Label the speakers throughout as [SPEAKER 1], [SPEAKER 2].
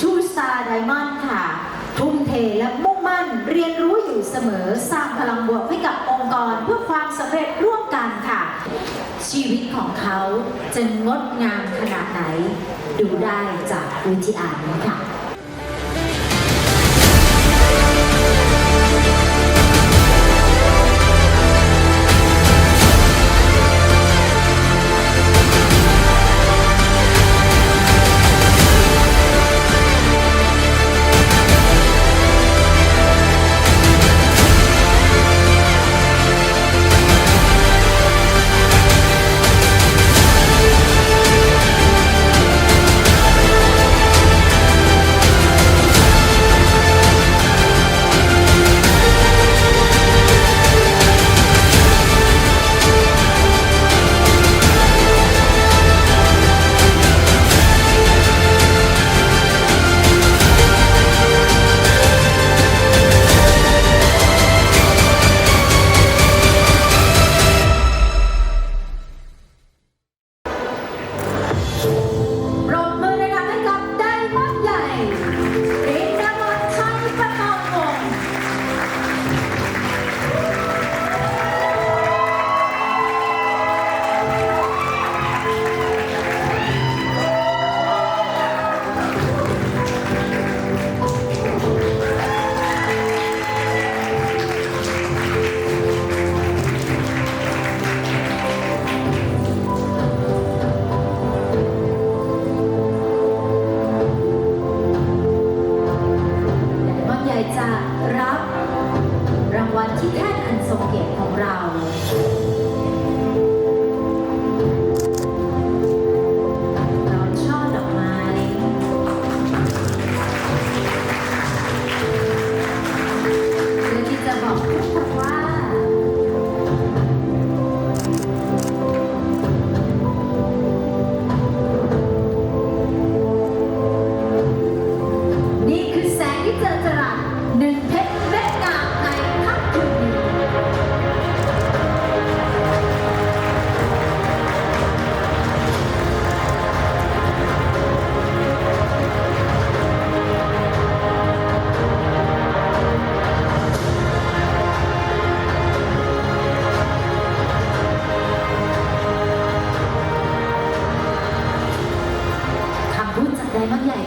[SPEAKER 1] ทูสตาร์ไดมอนด์ค่ะ ทุ่มเทและมุ่งมั่นเรียนรู้อยู่เสมอสร้างพลังบวกให้กับองค์กรเพื่อความสำเร็จร่วมกันค่ะ ชีวิตของเขาจะงดงามขนาดไหน ดูได้จากวิธีอ่านนี้ค่ะ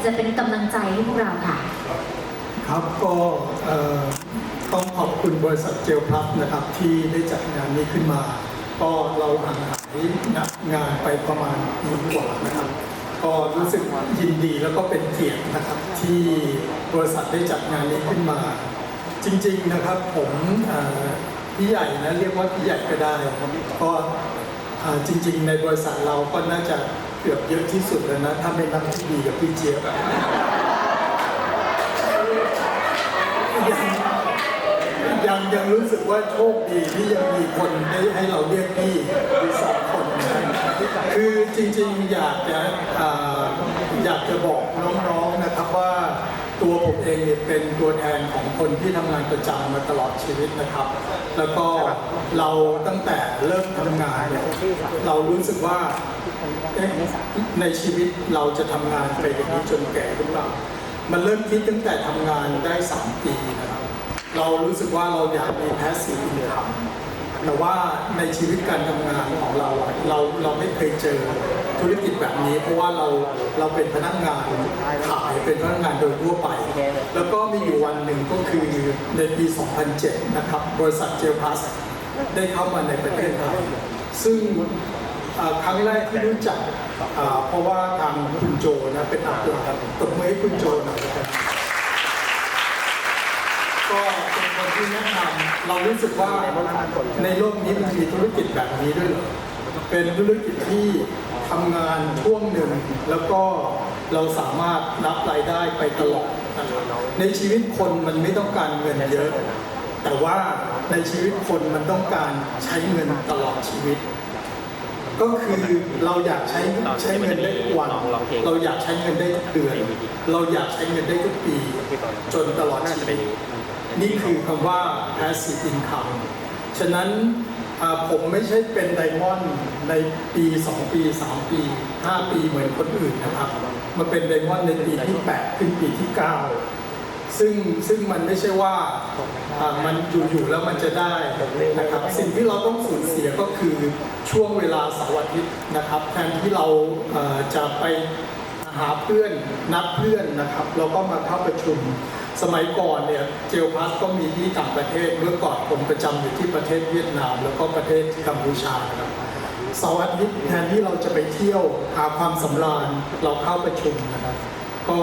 [SPEAKER 1] จะเป็นกำลังใจให้พวกเราค่ะ
[SPEAKER 2] ครับก็เอ่อต้องขอบคุณบริษัทเจลพลัสนะครับที่ได้จัดงานนี้ขึ้นมา ก็เราห่างหายงานไปประมาณปีกว่านะครับ ก็รู้สึกยินดีแล้วก็เป็นเกียรตินะครับที่บริษัทได้จัดงานนี้ขึ้นมา จริงๆนะครับผมเอ่อพี่ใหญ่นะเรียกว่าพี่ใหญ่ก็ได้ครับก็เอ่อจริงๆ ในบริษัทเราก็น่าจะ เกือบเยอะที่สุดแล้วนะถ้าไม่นับพี่บีกับพี่เจี๊ยบยังยังรู้สึกว่าโชคดีที่ยังมีคนให้ให้เราเรียกพี่มีสองคนนะคือจริงๆอยากจะอยากจะบอกน้องๆนะครับว่าตัวผมเองเนี่ยเป็นตัวแทนของคนที่ทำงานประจำมาตลอดชีวิตนะครับ แล้วก็เราตั้งแต่เริ่มทำงานเนี่ยเรารู้สึกว่า เอ๊ะในชีวิตเราจะทำงานไปอย่างนี้จนแก่หรือเปล่า มันเริ่มคิดตั้งแต่ทำงานได้ 3 ปีนะครับ เรารู้สึกว่าเราอยากมีแพสซีฟอินคัมแต่ว่าในชีวิตการทำงานของเราอะเราเราไม่เคยเจอธุรกิจแบบนี้ เพราะว่าเราเราเป็นพนักงานขายเป็นพนักงานโดยทั่วไป แล้วก็มีอยู่วันหนึ่งก็คือในปี 2007 นะครับ บริษัทเจลพลัสได้เข้ามาในประเทศไทยซึ่ง ครั้งแรกที่รู้จักเพราะว่าทางคุณโจนะเป็นอัปเดตครับตบมือให้คุณโจหน่อยนะครับก็เป็นคนที่แนะนำเรารู้สึกว่าในโลกนี้มันมีธุรกิจแบบนี้ด้วยเหรอเป็นธุรกิจที่ทำงานช่วงหนึ่งแล้วก็เราสามารถรับรายได้ไปตลอดในชีวิตคนมันไม่ต้องการเงินเยอะ แต่ว่าในชีวิตคนมันต้องการใช้เงินตลอดชีวิต ก็คือเราอยากใช้ใช้เงินได้ทุกวันเราอยากใช้เงินได้ทุกเดือน เราอยากใช้เงินได้ทุกปี จนตลอดชีวิตนี่คือคำว่า passive income ฉะนั้นอ่าผมไม่ใช่เป็นไดมอนด์ในปี 2 ปี 3 ปี 5 ปีเหมือนคนอื่นนะครับมาเป็นไดมอนด์ในปีที่ 8 ขึ้นปีที่ 9 ซึ่งซึ่งมันไม่ใช่ว่ามันอยู่ๆแล้วมันจะได้นะครับสิ่งที่เราต้องสูญเสียก็คือช่วงเวลาเสาร์อาทิตย์นะครับแทนที่เราจะไปหาเพื่อนนัดเพื่อนนะครับเราก็มาเข้าประชุม สมัยก่อนเนี่ยเจลพลัสก็มีที่ต่างประเทศเมื่อก่อนผมประจำอยู่ที่ประเทศเวียดนาม แล้วก็ประเทศกัมพูชานะครับเสาร์อาทิตย์แทนที่เราจะไปเที่ยวหาความสำราญเราเข้าประชุมนะครับ ก็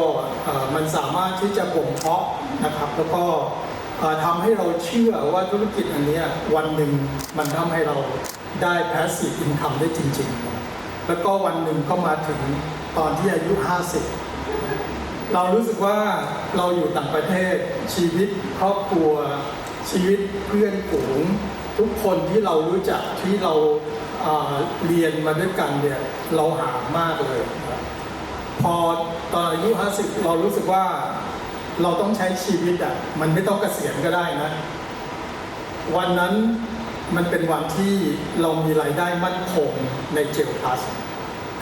[SPEAKER 2] มันสามารถที่จะบ่มเพาะนะครับ แล้วก็ทำให้เราเชื่อว่าธุรกิจอันนี้วันหนึ่งมันทำให้เราได้ passive income ได้จริงๆ แล้วก็วันหนึ่งก็มาถึงตอนที่อายุ 50 เรารู้สึกว่าเราอยู่ต่างประเทศชีวิตครอบครัวชีวิตเพื่อนฝูงทุกคนที่เรารู้จักที่เราเรียนมาด้วยกันเนี่ยเราหามากเลยครับ พอตอนอายุ 50 เรารู้สึกว่าเราต้องใช้ชีวิตอะมันไม่ต้องเกษียณก็ได้นะ วันนั้นมันเป็นวันที่เรามีรายได้มั่นคงในเจลพลัส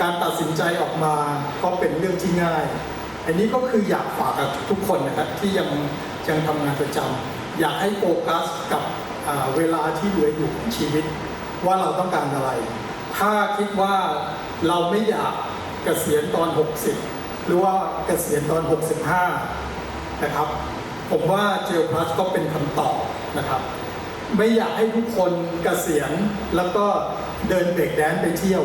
[SPEAKER 2] การตัดสินใจออกมาก็เป็นเรื่องที่ง่าย อันนี้ก็คืออยากฝากกับทุกคนนะครับที่ยังยังทำงานประจำอยากให้โฟกัสกับเวลาที่เหลืออยู่ของชีวิต ว่าเราต้องการอะไร ถ้าคิดว่าเราไม่อยาก เกษียณตอน 60 หรือว่าเกษียณตอน 65 นะครับ ผมว่าเจลพลัสก็เป็นคำตอบนะครับ ไม่อยากให้ทุกคนเกษียณแล้วก็เดินเบรกแดนไปเที่ยว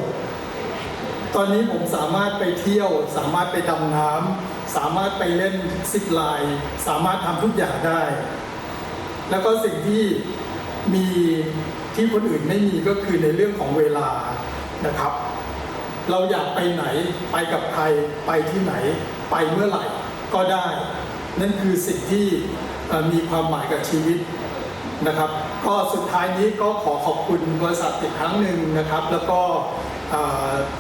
[SPEAKER 2] ตอนนี้ผมสามารถไปเที่ยว สามารถไปดำน้ำสามารถไปเล่นซิปไลน์สามารถทำทุกอย่างได้ แล้วก็สิ่งที่มีที่คนอื่นไม่มีก็คือในเรื่องของเวลานะครับ เราอยากไปไหนไปกับใครไปที่ไหน ไปเมื่อไหร่ก็ได้ นั่นคือสิ่งที่มีความหมายกับชีวิตนะครับ ก็สุดท้ายนี้ก็ขอขอบคุณบริษัทอีกครั้งหนึ่งนะครับ แล้วก็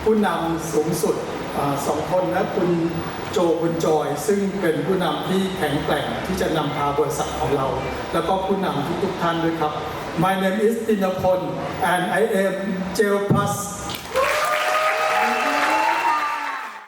[SPEAKER 2] ผู้นำสูงสุดอสองคนนะคุณโจคุณจอย ซึ่งเป็นผู้นำที่แข็งแกร่งที่จะนำพาบริษัทของเรา แล้วก็ผู้นำทุกๆท่านด้วยครับ My name is Tinapon and I am Gel Plus